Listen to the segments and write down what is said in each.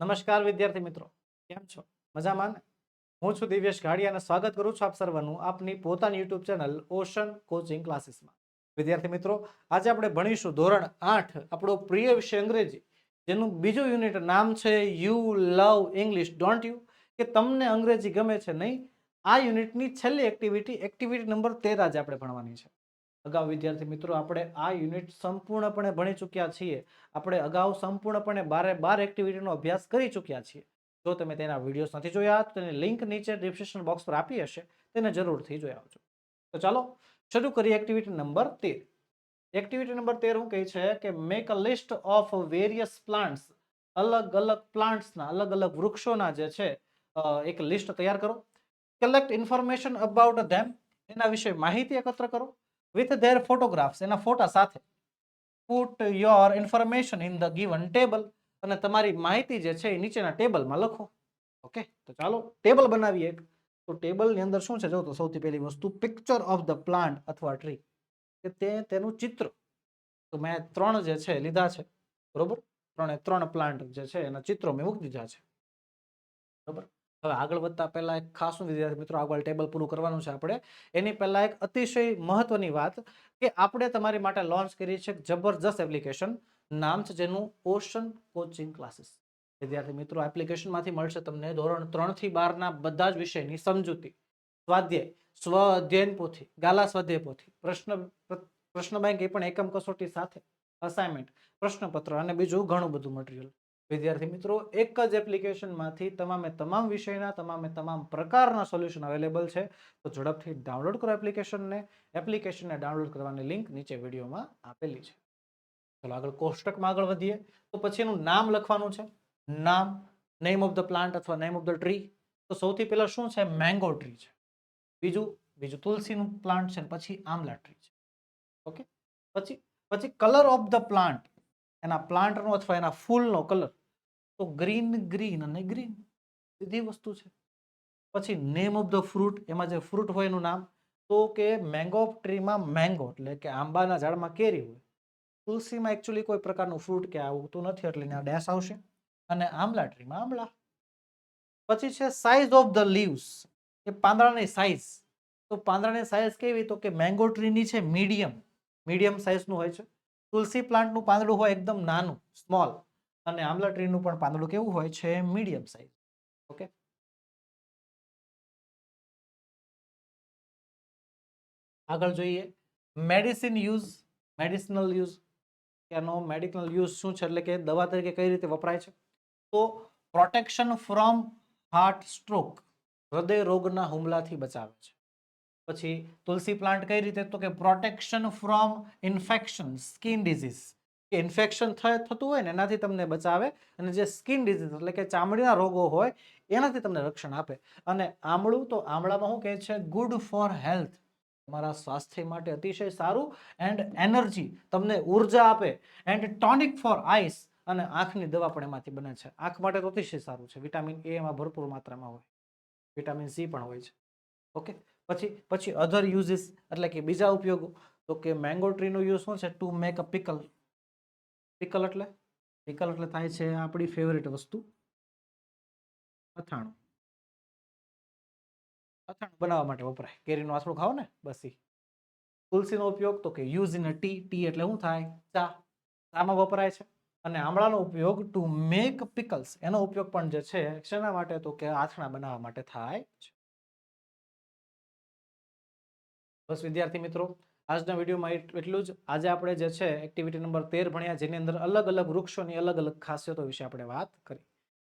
નમસ્કાર વિદ્યાર્થી મિત્રો, કેમ છો? મજામાં ને? હું છું દિવ્યેશ ઘાડિયા અને સ્વાગત કરું છું આપ સર્વનું આપની પોતાની યુટ્યુબ ચેનલ ઓશન કોચિંગ ક્લાસીસમાં. વિદ્યાર્થી મિત્રો, આજે આપણે ભણીશું ધોરણ આઠ, આપણો પ્રિય વિષય અંગ્રેજી, જેનું બીજું યુનિટ નામ છે you love English don't you કે તમને અંગ્રેજી ગમે છે નહીં, આ યુનિટની છેલ્લી એક્ટિવિટી એક્ટિવિટી નંબર તેર આજે આપણે ભણવાની છે. અગાઉ વિદ્યાર્થી મિત્રો, આપણે આ યુનિટ સંપૂર્ણપણે ભણી ચૂક્યા છીએ. આપણે અગાઉ સંપૂર્ણપણે બારે બાર એક્ટિવિટીનો અભ્યાસ કરી ચૂક્યા છીએ. જો તમે તેના વિડીયોઝ નથી જોયા, તો તેની લિંક નીચે ડિસ્ક્રિપ્શન બોક્સ પર આપી હશે. તેને જરૂરથી જોઈ આવજો. તો ચાલો, શરૂ કરીએ એક્ટિવિટી નંબર તેર. એક્ટિવિટી નંબર તેર શું કહે છે કે make a list of various plants અલગ અલગ પ્લાન્ટ્સના, અલગ અલગ વૃક્ષોના જે છે એક લિસ્ટ તૈયાર કરો. કલેક્ટ ઇન્ફોર્મેશન અબાઉટ ધેમ એના વિશે માહિતી એકત્ર કરો. વિથ ધેર ફોટોગ્રાફ્સ એના ફોટા સાથે. Put your information in the given table અને તમારી માહિતી જે છે એ નીચેના ટેબલમાં લખો. ઓકે તો ચાલો, ટેબલ બનાવીએ એક. તો ટેબલની અંદર શું છે? જો તો સૌથી પહેલી વસ્તુ પિક્ચર ઓફ ધ પ્લાન્ટ અથવા ટ્રી કે તે તેનું ચિત્ર. તો મેં ત્રણ જે છે લીધા છે. બરોબર? ત્રણે ત્રણ પ્લાન્ટ જે છે એના ચિત્રો મેં મૂકી દીધા છે. બરોબર? હવે આગળ વધતા પહેલા એક ખાસ વિદ્યાર્થી મિત્રો આગળ ટેબલ પૂરું કરવાનું છે આપણે. એની પહેલા એક અતિશય મહત્વની વાત કે આપણે તમારી માટે લોન્ચ કરી છે જબરજસ્ત એપ્લિકેશન નામ છે જેનું ઓશન કોચિંગ ક્લાસીસ વિદ્યાર્થી મિત્રો એપ્લિકેશનમાંથી મળશે તમને ધોરણ ત્રણથી બારના બધા જ વિષયની સમજૂતી. સ્વાધ્યાય, સ્વ અધ્યયન પોથી, ગાલા સ્વાધ્યાય પોથી, પ્રશ્ન પ્રશ્ન બેંક એ પણ એકમ કસોટી સાથે. અસાઇનમેન્ટ પ્રશ્નપત્ર અને બીજું ઘણું બધું મટીરિયલ વિદ્યાર્થી મિત્રો, એક જ એપ્લિકેશનમાંથી તમામે તમામ વિષયના, તમામે તમામ પ્રકારના સોલ્યુશન અવેલેબલ છે. તો ઝડપથી ડાઉનલોડ કરો એપ્લિકેશનને. એપ્લિકેશનને ડાઉનલોડ કરવાની લિંક નીચે વિડીયોમાં આપેલી છે. ચલો આગળ કોષ્ટકમાં આગળ વધીએ. તો પછી એનું નામ લખવાનું છે. નામ નેમ ઓફ ધ પ્લાન્ટ અથવા નેમ ઓફ ધ ટ્રી તો સૌથી પહેલાં શું છે? મેંગો ટ્રી છે. બીજું બીજું તુલસીનું પ્લાન્ટ છે પછી આમલા ટ્રી છે. ઓકે? પછી પછી કલર ઓફ ધ પ્લાન્ટ એના પ્લાન્ટનો અથવા એના ફૂલનો કલર તો ગ્રીન ગ્રીન અને ગ્રીન સીધી વસ્તુ છે. પછી નેમ ઓફ ધ ફ્રૂટ એમાં જે ફ્રૂટ હોય એનું નામ, તો કે મેંગો ટ્રીમાં મેંગો એટલે કે આંબાના ઝાડમાં કેરી હોય. તુલસીમાં એકચ્યુઅલી કોઈ પ્રકારનું ફ્રૂટ કે આવતું નથી, એટલે ત્યાં ડેશ આવશે. અને આંબલા ટ્રીમાં આંબલા. પછી છે સાઇઝ ઓફ ધ લીવ્સ કે પાંદડાની સાઇઝ તો પાંદડાની સાઇઝ કેવી? તો કે મેંગો ટ્રીની છે મીડિયમ મીડિયમ સાઇઝનું હોય છે. તુલસી પ્લાન્ટનું પાંદડું હોય એકદમ નાનું સ્મોલ અને આમલા ટ્રીનું પણ પાંદડું કેવું હોય છે, મીડિયમ સાઇઝ ઓકે? આગળ જોઈએ. Medicine use, medicinal use. એનો મેડિકલ યુઝ શું છે? એટલે કે દવા તરીકે કઈ રીતે વપરાય છે? તો પ્રોટેક્શન ફ્રોમ હાર્ટ સ્ટ્રોક, હૃદય રોગના હુમલાથી બચાવે છે. પછી તુલસી પ્લાન્ટ કઈ રીતે? તો કે protection from infection, skin disease. કે ઇન્ફેક્શન થતું હોય ને એનાથી તમને બચાવે અને જે સ્કિન ડિઝીઝ એટલે કે ચામડીના રોગો હોય, એનાથી તમને રક્ષણ આપે. અને આમળું તો આમળામાં શું કહે છે? ગુડ ફોર હેલ્થ તમારા સ્વાસ્થ્ય માટે અતિશય સારું એન્ડ એનર્જી તમને ઊર્જા આપે એન્ડ ટોનિક ફોર આઈસ અને આંખની દવા પણ એમાંથી બને છે. આંખ માટે તો અતિશય સારું છે. વિટામિન એ એમાં ભરપૂર માત્રામાં હોય. વિટામિન સી પણ હોય છે. ઓકે? પછી પછી અધર યુઝીસ એટલે કે બીજા ઉપયોગો. તો કે મેંગો ટ્રીનો યુઝ શું છે? To make a pickle pickle એટલે? પિકલ એટલે થાય છે આપણી ફેવરેટ વસ્તુ. અથાણું. અથાણું બનાવવા માટે વપરાય. કેરીનું આસળું ખાઓ ને, બસ તુલસીનો ઉપયોગ તો કે use in a tea tea એટલે શું થાય? ચા. ચામાં વપરાય છે. અને આમળાનો ઉપયોગ ટુ મેક પિકલ્સ એનો ઉપયોગ પણ જે છે, શેના માટે? તો કે આથણા બનાવવા માટે થાય છે. બસ વિદ્યાર્થી મિત્રો આજના વિડીયોમાં એટ- એટલું જ. આજે આપણે જે છે એક્ટિવિટી નંબર તેર ભણ્યા, જેની અંદર અલગ અલગ વૃક્ષોની અલગ અલગ ખાસિયતો વિશે આપણે વાત કરી.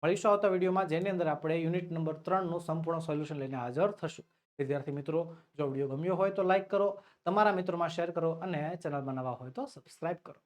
મળીશું આવતા વિડીયોમાં, જેની અંદર આપણે યુનિટ નંબર ત્રણનું સંપૂર્ણ સોલ્યુશન લઈને હાજર થશું. વિદ્યાર્થી મિત્રો, જો વીડિયો ગમ્યો હોય તો લાઇક કરો, તમારા મિત્રોમાં શેર કરો અને ચેનલમાં નવા હોય તો સબસ્ક્રાઇબ કરો.